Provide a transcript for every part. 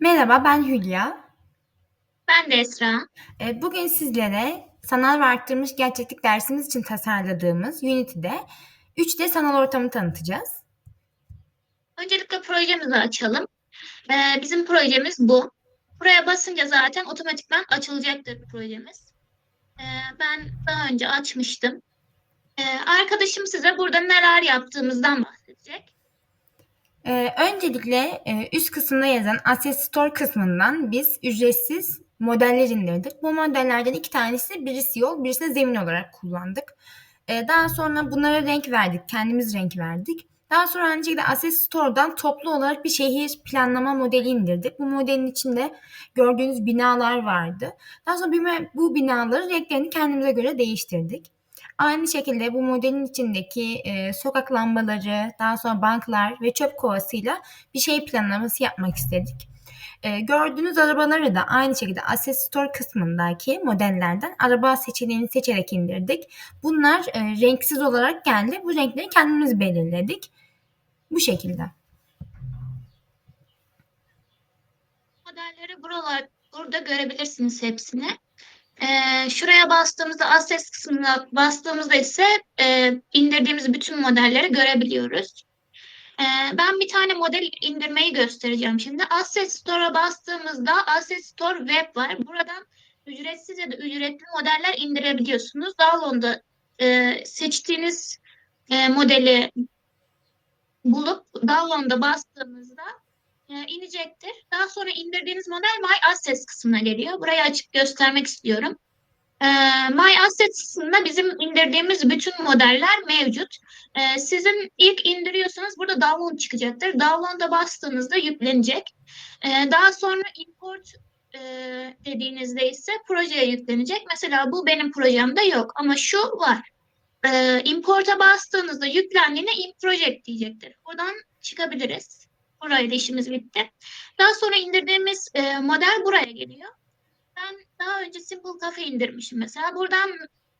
Merhaba, ben Hülya. Ben de Esra. Eee, bugün sizlere sanal ve arttırılmış gerçeklik dersimiz için tasarladığımız Unity'de 3D sanal ortamı tanıtacağız. Öncelikle projemizi açalım. Ee, bizim projemiz bu. Buraya basınca zaten otomatikman açılacaktır projemiz. Ee, ben daha önce açmıştım. Ee, arkadaşım size burada neler yaptığımızdan bahsedecek. Eee, öncelikle eee, üst kısımda yazan Asset Store kısmından biz ücretsiz modeller indirdik. Bu modellerden iki tanesi birisi yol, birisi de zemin olarak kullandık. Eee, daha sonra bunlara renk verdik, kendimiz renk verdik. Daha sonra aynı şekilde Asset Store'dan toplu olarak bir şehir planlama modeli indirdik. Bu modelin içinde gördüğünüz binalar vardı. Daha sonra bu binaları renklerini kendimize göre değiştirdik. Aynı şekilde bu modelin içindeki e, sokak lambaları, daha sonra banklar ve çöp kovasıyla bir şey planlaması yapmak istedik. E, gördüğünüz arabaları da aynı şekilde Asset Store kısmındaki modellerden araba seçeneğini seçerek indirdik. Bunlar e, renksiz olarak geldi. Bu renkleri kendimiz belirledik. Bu şekilde. Modelleri buralar, burada görebilirsiniz hepsini. Ee, şuraya bastığımızda Access kısmına bastığımızda ise e, indirdiğimiz bütün modelleri görebiliyoruz. Ee, ben bir tane model indirmeyi göstereceğim şimdi. Asset Store'a bastığımızda Asset Store Web var. Buradan ücretsiz ya da ücretli modeller indirebiliyorsunuz. Download'da e, seçtiğiniz e, modeli bulup download'a bastığınızda e, inecektir. Daha sonra indirdiğiniz model My Assets kısmına geliyor. Burayı açık göstermek istiyorum. E, My Assets kısmında bizim indirdiğimiz bütün modeller mevcut. E, sizin ilk indiriyorsanız burada download çıkacaktır. Download'a bastığınızda yüklenecek. E, daha sonra import e, dediğinizde ise projeye yüklenecek. Mesela bu benim projemde yok ama şu var. İmport'a bastığınızda yüklendiğinde in project diyecektir. Buradan çıkabiliriz. Burayla işimiz bitti. Daha sonra indirdiğimiz e, model buraya geliyor. Ben daha önce Simple Cafe indirmişim mesela. Buradan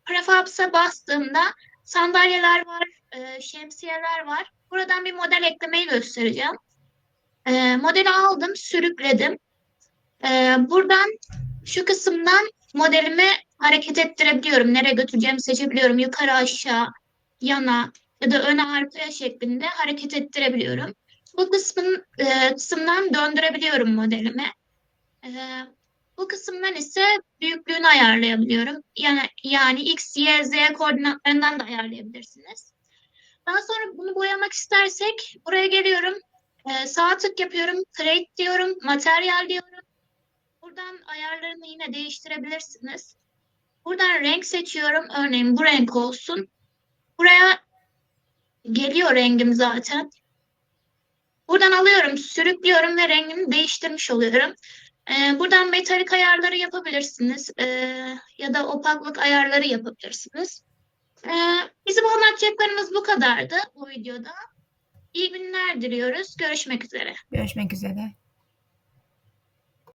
Prefabs'a bastığımda sandalyeler var, e, şemsiyeler var. Buradan bir model eklemeyi göstereceğim. E, modeli aldım, sürükledim. E, buradan şu kısımdan modelimi hareket ettirebiliyorum. Nereye götüreceğimi seçebiliyorum. Yukarı aşağı, yana ya da öne arkaya şeklinde hareket ettirebiliyorum. Bu kısmın e, kısımdan döndürebiliyorum modelimi. E, bu kısımdan ise büyüklüğünü ayarlayabiliyorum. Yani, yani X, Y, Z koordinatlarından da ayarlayabilirsiniz. Daha sonra bunu boyamak istersek buraya geliyorum. E, sağ tık yapıyorum. Create diyorum. Materyal diyorum. Buradan ayarlarını yine değiştirebilirsiniz. Buradan renk seçiyorum. Örneğin bu renk olsun. Buraya geliyor rengim zaten. Buradan alıyorum, sürüklüyorum ve rengini değiştirmiş oluyorum. Ee, buradan metalik ayarları yapabilirsiniz. Ee, ya da opaklık ayarları yapabilirsiniz. Ee, bizim anlatacaklarımız bu kadardı bu videoda. İyi günler diliyoruz. Görüşmek üzere. Görüşmek üzere.